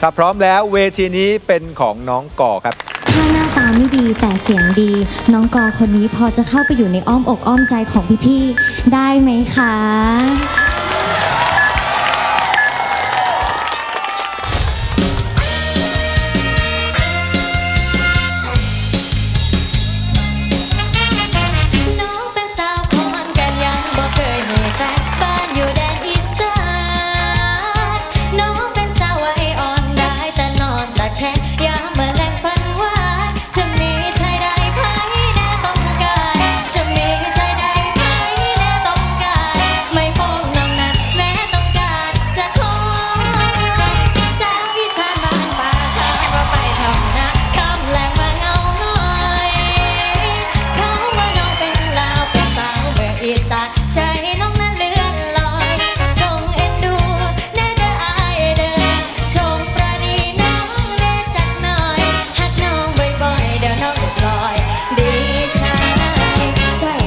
ถ้าพร้อมแล้วเวทีนี้เป็นของน้องก่อครับ ถ้าหน้าตาไม่ดีแต่เสียงดี น้องกอคนนี้พอจะเข้าไปอยู่ในอ้อมอกอ้อมใจของพี่ๆได้ไหมคะ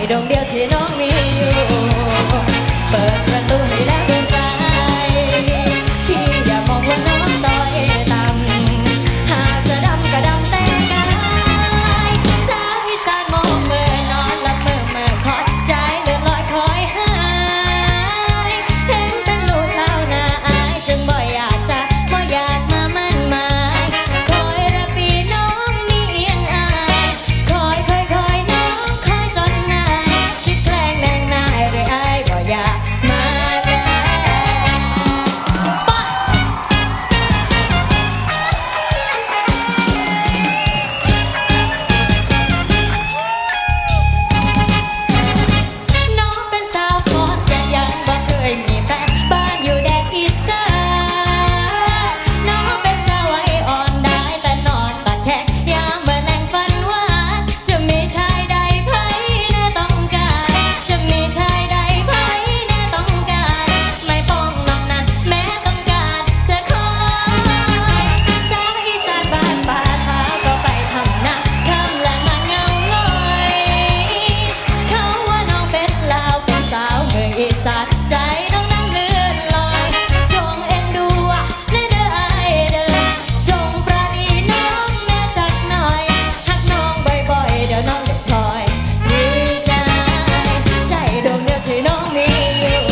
Đồng! yeah.